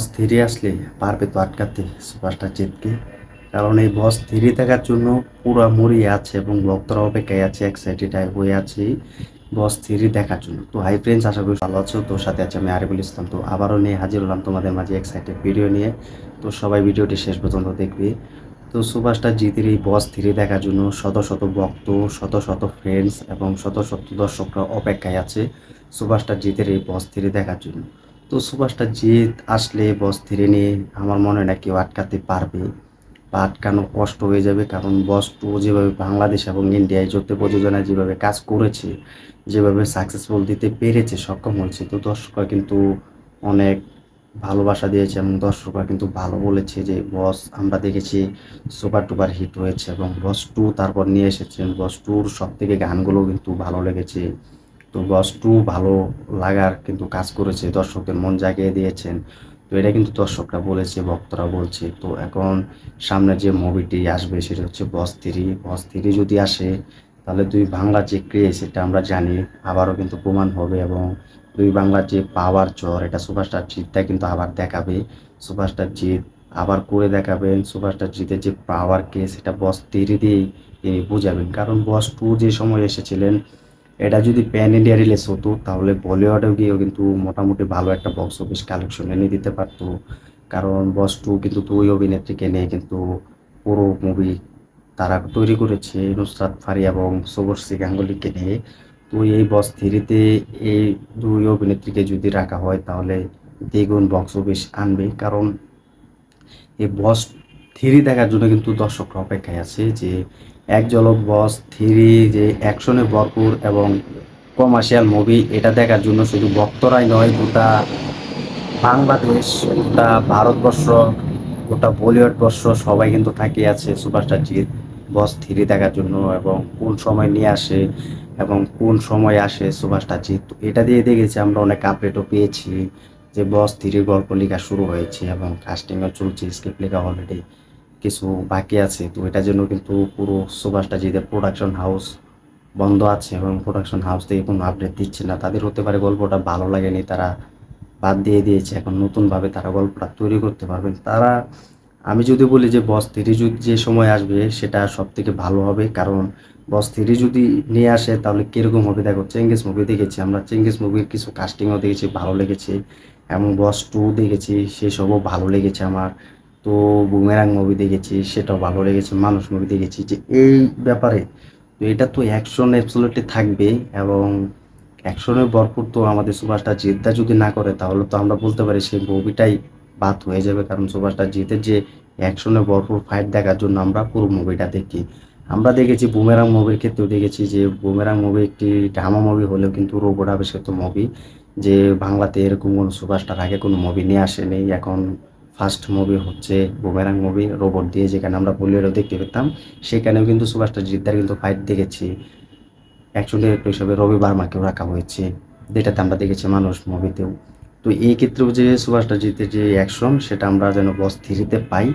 বস three আসলে পারবে তো আটকাতে সুপারস্টার জিতকে। কারণ এই বস থ্রি দেখার জন্য পুরো মরি আছে এবং ভক্তরা অপেক্ষায় আছে এক্সাইটেড হয়ে আছে বস থ্রি দেখার জন্য। তো হাই ফ্রেন্ডস আশা করি ভালো আছো, তোর সাথে আছে আমি আরিফুল ইসলাম। তো আবারও নিয়ে হাজির হলাম তোমাদের মাঝে এক্সাইটেড ভিডিও নিয়ে। তো সবাই ভিডিওটি শেষ পর্যন্ত দেখবে। তো সুপারস্টার জিতের এই বস থ্রি দেখার জন্য শত শত ভক্ত, শত শত ফ্রেন্ডস এবং শত শত দর্শকরা অপেক্ষায় আছে সুপারস্টার জিতের এই বস থ্রি দেখার জন্য। তো সুপারস্টার জিত আসলে বস ধীরে নিয়ে আমার মনে হয় না কেউ আটকাতে পারবে বা আটকানো কষ্ট হয়ে যাবে, কারণ বস টু যেভাবে বাংলাদেশ এবং ইন্ডিয়ায় যৌথ প্রযোজনায় যেভাবে কাজ করেছে, যেভাবে সাকসেসফুল দিতে পেরেছে, সক্ষম হয়েছে, তো দর্শকরা কিন্তু অনেক ভালোবাসা দিয়েছে এবং দর্শকরা কিন্তু ভালো বলেছে যে বস আমরা দেখেছি সুপার টুপার হিট হয়েছে এবং বস টু তারপর নিয়ে এসেছেন। বস টুর সব থেকে গানগুলো কিন্তু ভালো লেগেছে। তো বস টু ভালো লাগার কিন্তু কাজ করেছে, দর্শকদের মন জাগিয়ে দিয়েছেন। তো এটা কিন্তু দর্শকরা বলেছে, ভক্তরা বলছে। তো এখন সামনে যে মুভিটি আসবে সেটা হচ্ছে বস থ্রি। বস থ্রি যদি আসে, তাহলে দুই বাংলার যে ক্রেজ এটা আমরা জানি, আবারও কিন্তু প্রমাণ হবে এবং দুই বাংলার যে পাওয়ার চর, এটা সুপারস্টার জিতটা কিন্তু আবার দেখাবে। সুপারস্টার জিত আবার করে দেখাবেন সুপারস্টার জিতের যে পাওয়ার কে, সেটা বস থ্রি দিয়েই তিনি বুঝাবেন। কারণ বস টু যে সময় এসেছিলেন এটা যদি প্যান ইন্ডিয়া রিলিজ হতো, তাহলে বলিউডেও গিয়েও কিন্তু মোটামুটি ভালো একটা বক্স অফিস কালেকশন এনে দিতে পারতো। কারণ বস টু কিন্তু দুই অভিনেত্রীকে নিয়ে কিন্তু পুরো মুভি তারা তৈরি করেছে, নুসরাত ফারি এবং শুভশ্রী গাঙ্গুলিকে নিয়ে। তো এই বস থ্রিতে এই দুই অভিনেত্রীকে যদি রাখা হয়, তাহলে দ্বিগুণ বক্স অফিস আনবে। কারণ এই বস থ্রি দেখার জন্য কিন্তু দর্শকরা অপেক্ষায় আছে যে এক ঝলক বস, থ্রি, যে অ্যাকশনে ভরপুর এবং কমার্শিয়াল মুভি, এটা দেখার জন্য শুধু ভক্তরাই নয়, গোটা বাংলাদেশ, গোটা ভারতবর্ষ, গোটা বলিউড বর্ষ সবাই কিন্তু তাকিয়ে আছে সুপারস্টার বস থ্রি দেখার জন্য এবং কোন সময় নিয়ে আসে এবং কোন সময় আসে সুপারস্টার জিৎ। তো এটা দিয়ে দেখেছি আমরা অনেক আপডেটও পেয়েছি। যে বস থ্রির গল্প লেখা শুরু হয়েছে এবং কাস্টিংও চলছে স্ক্রিপ্ট লেখা অলরেডি কিছু বাকি আছে। তো এটার জন্য কিন্তু পুরো সুভাষটা জিদের প্রোডাকশন হাউস বন্ধ আছে এবং প্রোডাকশন হাউস থেকে কোনো আপডেট দিচ্ছে না। তাদের হতে পারে গল্পটা ভালো লাগেনি, তারা বাদ দিয়ে দিয়েছে। এখন নতুনভাবে তারা গল্পটা তৈরি করতে পারবেন। তারা, আমি যদি বলি যে বস থ্রি যদি যে সময় আসবে সেটা সব থেকে ভালো হবে। কারণ বস থ্রি যদি নিয়ে আসে তাহলে কীরকম হবে? দেখো চেঙ্গিস মুভি দেখেছি আমরা। চেঙ্গিস মুভির কিছু কাস্টিংও দেখেছি, ভালো লেগেছে। এবং বস টু দেখেছি সেসবও ভালো লেগেছে আমার। তো বুমেরাং মুভি দেখেছি, সেটাও ভালো লেগেছে, মানুষ মুভি দেখেছি। যে এই ব্যাপারে, তো এটা তো অ্যাকশন অ্যাবসোলুটলি থাকবে এবং অ্যাকশনের ভরপুর তো আমাদের সুভাষটা জিতটা যদি না করে, তাহলে তো আমরা বলতে পারি সেই মুভিটাই বাদ হয়ে যাবে। কারণ সুভাষটা জিতের যে অ্যাকশনে ভরপুর ফাইট দেখার জন্য আমরা পুরো মুভিটা দেখি। আমরা দেখেছি বুমেরাং মুভির ক্ষেত্রেও দেখেছি যে বুমেরাং মুভি একটি ড্রামা মুভি হলেও কিন্তু রোবট আবিষ্কৃত মুভি যে বাংলাতে এরকম কোনো সুপারস্টার আগে কোনো মুভি নিয়ে আসেনি, এখন ফার্স্ট মুভি হচ্ছে বুমেরাং মুভি রোবট দিয়ে যেখানে আমরা বলিউডও দেখতে পেতাম, সেখানেও কিন্তু সুপারস্টার জিদ্দার কিন্তু ফাইট দেখেছি। অ্যাকশন ডিরেক্টর হিসেবে রবি বার্মাকেও রাখা হয়েছে, যেটাতে আমরা দেখেছি মানুষ মুভিতেও তো এই ক্ষেত্রেও যে সুপারস্টার জিতের যে অ্যাকশন সেটা আমরা যেন বস থ্রিতে পাই,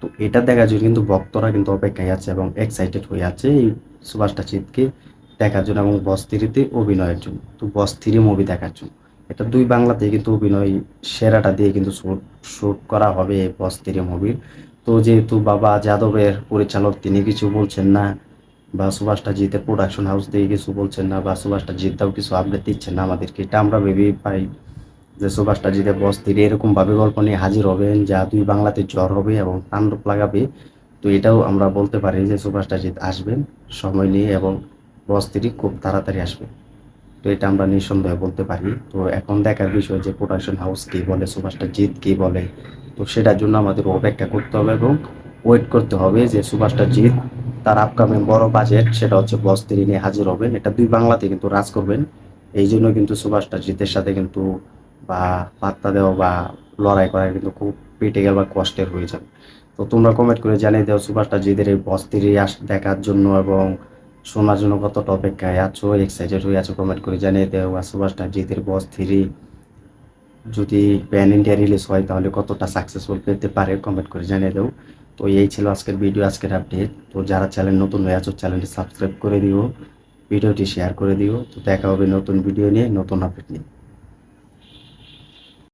তো এটা দেখার জন্য কিন্তু ভক্তরা কিন্তু অপেক্ষায় আছে এবং এক্সাইটেড হয়ে আছে এই সুপারস্টার জিতকে দেখার জন্য এবং বস অভিনয়ের জন্য। তো বস থ্রি মুভি দেখার জন্য। এটা দুই বাংলাতে কিন্তু অভিনয় সেরাটা দিয়ে কিন্তু শ্যুট করা হবে এই বস মুভির। তো যেহেতু বাবা যাদবের পরিচালক, তিনি কিছু বলছেন না, বা সুভাষটা জিতে প্রোডাকশন হাউস দিয়ে কিছু বলছেন না, বা সুভাষটা জিতটাও কিছু আপডেট দিচ্ছেন না আমাদেরকে, এটা আমরা ভেবেই পাই যে সুভাষটা জিতে বস থ্রি এরকমভাবে গল্প নিয়ে হাজির হবেন, যা দুই বাংলাতে জ্বর হবে এবং তাণ্ডব লাগাবে। তো এটাও আমরা বলতে পারি যে সুভাষটা জিত আসবেন, সময় নিয়ে এবং বস থ্রি খুব তাড়াতাড়ি আসবে। তো এটা আমরা নিঃসন্দেহে বলতে পারি। তো এখন দেখার বিষয় যে প্রোডাকশন হাউস কী বলে সুভাষটা জিত কী বলে তো সেটার জন্য আমাদের অপেক্ষা করতে হবে এবং ওয়েট করতে হবে যে সুভাষটা জিত তার আপকামিং বড় বাজেট সেটা হচ্ছে বস তিনি নিয়ে হাজির হবেন। এটা দুই বাংলাতে কিন্তু রাজ করবেন। এই জন্য কিন্তু সুভাষটা জিতের সাথে কিন্তু বা পাত্তা দেওয়া বা লড়াই করা কিন্তু খুব ক্রিটিক্যাল বা কষ্টের হয়ে যাবে। তো তোমরা কমেন্ট করে জানিয়ে দাও সুভাষটা জিতের এই বস তিরি আস দেখার জন্য এবং শোনার জন্য কতটা অপেক্ষায় আছো এক্সাইটেড হয়ে আছো কমেন্ট করে জানিয়ে দেও। আর সুভাষ জিতের বস থ্রি যদি প্যান ইন্ডিয়া রিলিজ হয়, তাহলে কতটা সাকসেসফুল পেতে পারে কমেন্ট করে জানিয়ে দেও। তো এই ছিল আজকের ভিডিও আজকের আপডেট তো যারা চ্যানেল নতুন হয়ে আছো চ্যানেলটি সাবস্ক্রাইব করে দিও ভিডিওটি শেয়ার করে দিও। তো দেখা হবে নতুন ভিডিও নিয়ে, নতুন আপডেট নিয়ে।